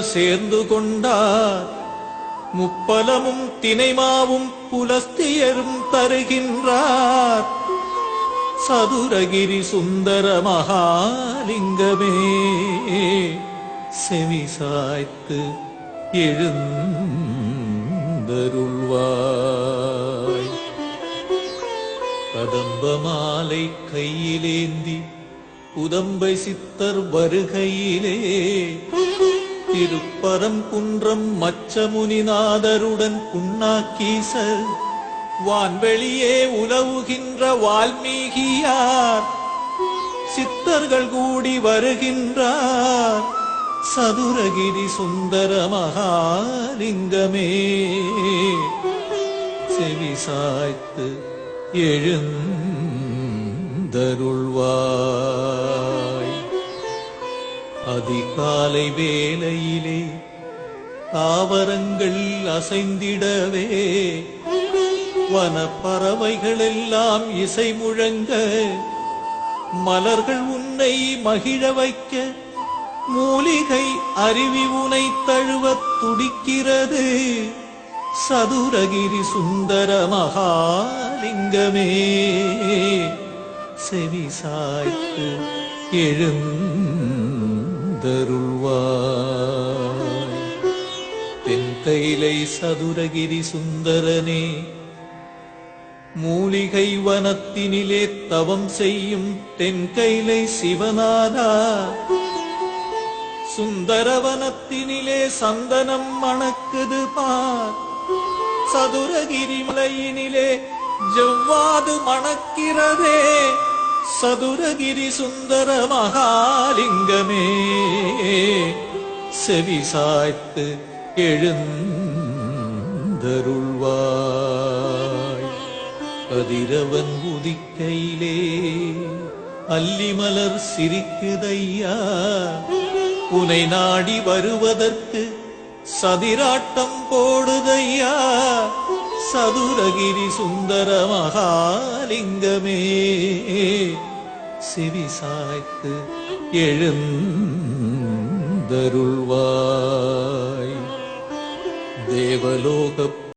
அல்லிமலர் சேர்ந்து கொண்டார். முப்பலமும் தினைமாவும் புலஸ்தியரும் தருகின்றார். சதுரகிரி சுந்தர மகாலிங்கமே செவி சாய்த்து எழுந்தருள்வாய். கதம்ப மாலை கையிலேந்தி உதம்பை சித்தர் வருகையிலே திருப்பரம் குன்றம் மச்சமுனிநாதருடன் புண்ணாக்கீசர் வான்வெளியே உலவுகின்ற வால்மீகியார். சித்தர்கள் கூடி வருகின்றார். சதுரகிரி சுந்தர மகாலிங்கமே. செவி சாய்த்து எழுந்தருள்வாய். அதிகாலை வேலையிலே தாவரங்கள் அசைந்திடவே வனப்பறவைகள் எல்லாம் இசை முழங்க மலர்கள் உன்னை மகிழ வைக்க மூலிகை அருவி உனை தழுவ துடிக்கிறது. சதுரகிரி சுந்தர மகாலிங்கமே செவி சாய்த்து எழுந்தருள்வாய் தென்கைலை சதுரகிரி சுந்தரனே மூலிகை வனத்தினிலே தவம் செய்யும் தென்கைலை சிவனாரா சுந்தரவனத்தினிலே சந்தனம் மணக்குது பார். சதுரகிரி மலையினிலே ஜவ்வாது மணக்கிறதே. சதுரகிரி சுந்தர மகாலிங்கமே செவி சாய்த்து எழுந்தருள்வாய். கதிரவன் உதிக்கையிலே அல்லிமலர் சிரிக்குதையா உனை நாடி வருவதற்கு சதிராட்டம் போடுதையா சதுரகிரி சுந்தர மகாலிங்கமே. செவி சாய்த்து எழுந்தருள்வாய். தேவலோக